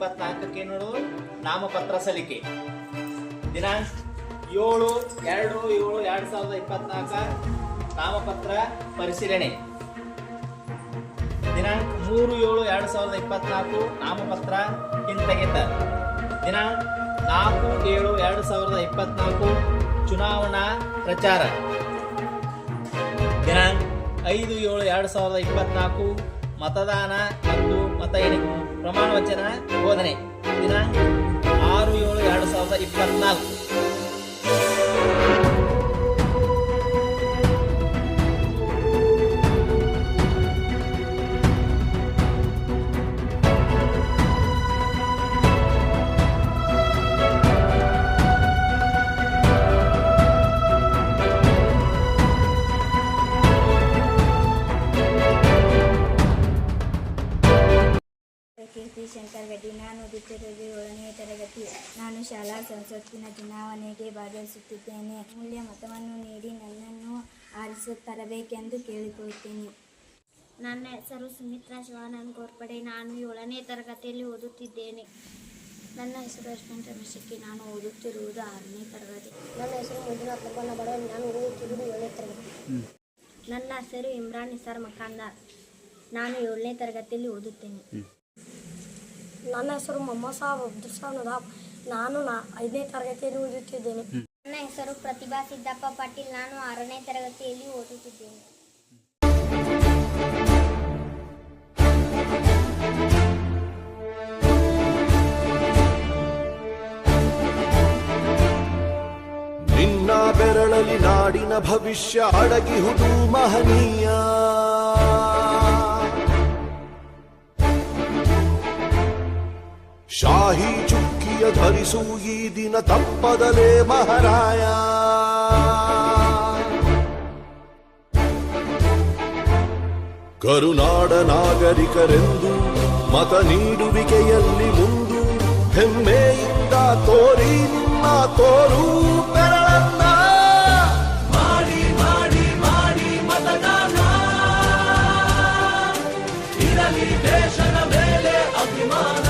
ಇಪ್ಪತ್ನಾಲ್ಕಕ್ಕೆ ನೋಡು, ನಾಮಪತ್ರ ಸಲ್ಲಿಕೆ. ದಿನಾಂಕ ಏಳು, ಎರಡು ಏಳು, ಎರಡು ಸಾವಿರದ ಇಪ್ಪತ್ನಾಲ್ಕ, ನಾಮಪತ್ರ ಪರಿಶೀಲನೆ. ದಿನಾಂಕ ಮೂರು, ಏಳು, ಎರಡು ಸಾವಿರದ ಇಪ್ಪತ್ನಾಲ್ಕು, ನಾಮಪತ್ರ ಹಿಂತೆಗೆತ. ದಿನಾಂಕ ನಾಲ್ಕು, ಏಳು, ಎರಡು ಸಾವಿರದ ಇಪ್ಪತ್ನಾಲ್ಕು, ಚುನಾವಣಾ ಪ್ರಚಾರ. ದಿನಾಂಕ ಐದು, ಏಳು, ಎರಡು ಸಾವಿರದ ಇಪ್ಪತ್ನಾಲ್ಕು, ಮತದಾನ ಮತ್ತು ಮತ ಎಣಿಕೆ. ಪ್ರಮಾಣ ವಚನ ಬೋಧನೆ ದಿನಾಂಕ ಆರು ಏಳು ಎರಡು ಸಾವಿರದ ಇಪ್ಪತ್ನಾಲ್ಕು ಕೀರ್ತಿ ಶಂಕರ್ ರೆಡ್ಡಿ. ನಾನು ಓದುತ್ತಿರುವುದು ಏಳನೇ ತರಗತಿ. ನಾನು ಶಾಲಾ ಸಂಸತ್ತಿನ ಚುನಾವಣೆಗೆ ಭಾಗವಹಿಸುತ್ತಿದ್ದೇನೆ. ಮೂಲ್ಯ ಮತವನ್ನು ನೀಡಿ ನನ್ನನ್ನು ಆರಿಸುತ್ತರಬೇಕೆಂದು ತರಬೇಕೆಂದು ಕೇಳಿಕೊಳ್ಳುತ್ತೇನೆ. ನನ್ನ ಹೆಸರು ಸುಮಿತ್ರಾ ಶಿವಾನಂದ್ ಗೋರ್ಪಡೆ. ನಾನು ಏಳನೇ ತರಗತಿಯಲ್ಲಿ ಓದುತ್ತಿದ್ದೇನೆ. ನನ್ನ ಹೆಸರು ಯಶವಂತ ಮಿಶಕ್ಕಿ ನಾನು ಓದುತ್ತಿರುವುದು ಆರನೇ ತರಗತಿ. ನನ್ನ ಹೆಸರು ಮಂಜುನಾಥ್ ಲಂಬಣ್ಣ ಬಡ ನಾನು ಓದುತ್ತಿರುವುದು ಏಳನೇ ತರಗತಿ. ನನ್ನ ಹೆಸರು ಇಮ್ರಾನ್ ನಿಸಾರ್ ಮಕಾಂದಾರ್. ನಾನು ಏಳನೇ ತರಗತಿಯಲ್ಲಿ ಓದುತ್ತೇನೆ. ನನ್ನ ಹೆಸರು ಮೊಹಮ್ಮದ್ ಸಾಬ್ ಅಬ್ದುಲ್ ಸಾಬ್ ನದಾಬ್. ನಾನು ನಾ ಐದನೇ ತರಗತಿಯಲ್ಲಿ ಓದುತ್ತಿದ್ದೇನೆ. ನನ್ನ ಹೆಸರು ಪ್ರತಿಭಾ ಸಿದ್ದಪ್ಪ ಪಾಟೀಲ್. ನಾನು ಆರನೇ ತರಗತಿಯಲ್ಲಿ ಓದುತ್ತಿದ್ದೇನೆ. ನಿನ್ನ ಬೆರಳಲಿ ನಾಡಿನ ಭವಿಷ್ಯ ಅಡಗಿಹುದು ಮಹನೀಯ. ಶಾಹಿ ಚುಕ್ಕಿಯ ಧರಿಸು ಈ ದಿನ ತಪ್ಪದಲೇ ಮಹಾರಾಯ. ಕರುನಾಡ ನಾಗರಿಕರೆಂದು ಮತ ನೀಡುವಿಕೆಯಲ್ಲಿ ಮುಂದು ಹೆಮ್ಮೆಯಿಂದ ತೋರಿ ನಿಮ್ಮ ತೋರು ಬೆರಳನ್ನ. ಮಾಡಿ ಮಾಡಿ ಮಾಡಿ ಮತದಾನ. ಇರಲಿ ದೇಶದ ಮೇಲೆ ಅಭಿಮಾನ.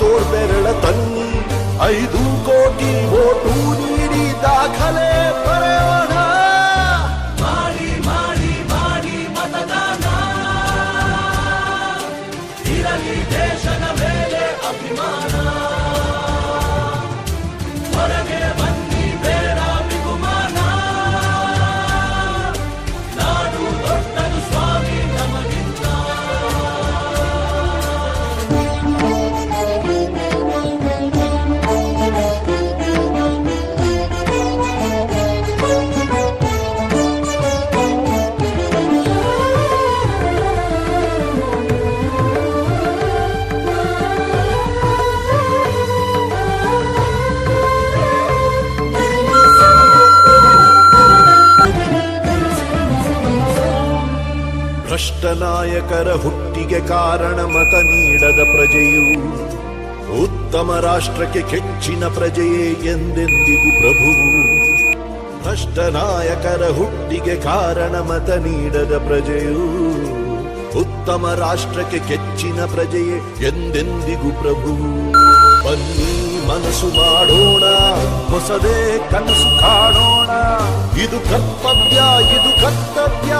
ತೋರ್ಬೆರಳ ತನ್ನಿ ಐದು ಕೋಟಿ ಓಟು ನೀಡಿ ದಾಖಲೆ. ಭ್ರಷ್ಟ ನಾಯಕರ ಹುಟ್ಟಿಗೆ ಕಾರಣ ಮತ ನೀಡದ ಪ್ರಜೆಯು ಉತ್ತಮ ರಾಷ್ಟ್ರಕ್ಕೆ ಕೆಚ್ಚಿನ ಪ್ರಜೆಯೇ ಎಂದೆಂದಿಗೂ ಪ್ರಭುವು. ಭ್ರಷ್ಟನಾಯಕರ ಹುಟ್ಟಿಗೆ ಕಾರಣ ಮತ ನೀಡದ ಪ್ರಜೆಯು ಉತ್ತಮ ರಾಷ್ಟ್ರಕ್ಕೆ ಕೆಚ್ಚಿನ ಪ್ರಜೆಯೇ ಎಂದೆಂದಿಗೂ ಪ್ರಭು ಬನ್ನಿ ಮನಸ್ಸು ಮಾಡೋಣ, ಹೊಸದೇ ಕನಸು ಕಾಣೋಣ. ಇದು ಕರ್ತವ್ಯ ಇದು ಕರ್ತವ್ಯ.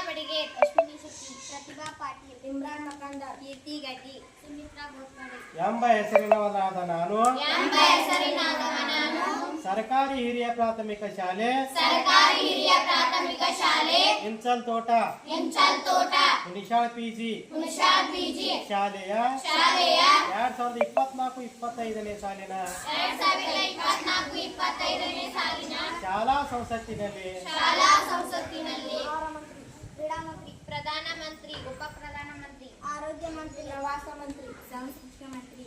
ಅಮೃತ ಬಡಿಗೆ ಅಶ್ವಿನಿ ಶೆಟ್ಟಿ ಪ್ರತಿಭಾ ಪಾಟೀಲ್ ಇಮ್ರಾನ್ ಮಕಾಂದರ್ ಕೀರ್ತಿ ಗಡ್ಡಿ ಸುಮಿತ್ರಾ ಗೋರ್ಪಡೆ ಎಂಬ ಹೆಸರಿನವನಾದ ನಾನು ಎಂಬ ಹೆಸರಿನಾದವ ನಾನು ಸರ್ಕಾರಿ ಹಿರಿಯ ಪ್ರಾಥಮಿಕ ಶಾಲೆ ಸರ್ಕಾರಿ ಹಿರಿಯ ಪ್ರಾಥಮಿಕ ಶಾಲೆ ಇಂಚಲ್ ತೋಟ ಎಂಚಲ್ ತೋಟ ಹುಣಿಶಾಳ ಪಿಜಿ ಹುಣಸಾದ್ ಬಿಜಿ ಶಾಲೆಯ ಶಾಲೆಯ ಎರಡ್ ಸಾವಿರದ ಇಪ್ಪತ್ನಾಲ್ಕು ಇಪ್ಪತ್ತೈದನೇ ಸಾಲಿನ ಎರಡ್ ಸಾವಿರದ ಇಪ್ಪತ್ನಾಲ್ಕು ಇಪ್ಪತ್ತೈದನೇ ಸಾಲಿನ ಶಾಲಾ ಸಂಸತ್ತಿನಲ್ಲಿ ಶಾಲಾ ಸಂಸತ್ತಿನಲ್ಲಿ క్రీడా మంత్రి ప్రధానమంత్రి ఉప ప్రధానమంత్రి ఆరోగ్య మంత్రి ప్రవాస మంత్రి సంస్కృతి మంత్రి.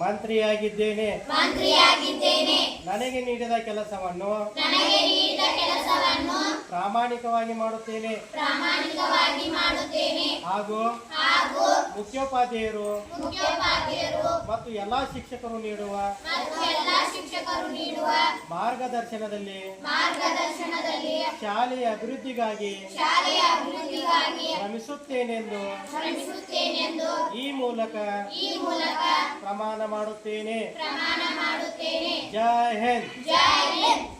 ಮಂತ್ರಿಯಾಗಿದ್ದೇನೆ. ಮಂತ್ರಿಯಾಗಿದ್ದೇನೆ. ನನಗೆ ನೀಡಿದ ಕೆಲಸವನ್ನು ನನಗೆ ನೀಡಿದ ಕೆಲಸವನ್ನು ಪ್ರಾಮಾಣಿಕವಾಗಿ ಮಾಡುತ್ತೇನೆ. ಪ್ರಾಮಾಣಿಕವಾಗಿ ಮಾಡುತ್ತೇನೆ. ಹಾಗೂ ಹಾಗೂ ಮುಖ್ಯೋಪಾಧ್ಯಾಯರು ಮುಖ್ಯೋಪಾಧ್ಯಾಯರು ಮತ್ತು ಎಲ್ಲಾ ಶಿಕ್ಷಕರು ನೀಡುವ ಮತ್ತು ಎಲ್ಲಾ ಶಿಕ್ಷಕರು ನೀಡುವ ಮಾರ್ಗದರ್ಶನದಲ್ಲಿ ಮಾರ್ಗದರ್ಶನದಲ್ಲಿ ಶಾಲೆಯ ಅಭಿವೃದ್ಧಿಗಾಗಿ ಶಾಲೆಯ ಅಭಿವೃದ್ಧಿಗಾಗಿ ಶ್ರಮಿಸುತ್ತೇನೆಂದು ಶ್ರಮಿಸುತ್ತೇನೆಂದು ಈ ಮೂಲಕ ಈ ಮೂಲಕ ಪ್ರಮಾಣ ಮಾಡುತ್ತೇನೆ. ಪ್ರಮಾಣ ಮಾಡುತ್ತೇನೆ. ಜೈ ಹಿಂದ್. ಜೈ ಹಿಂದ್.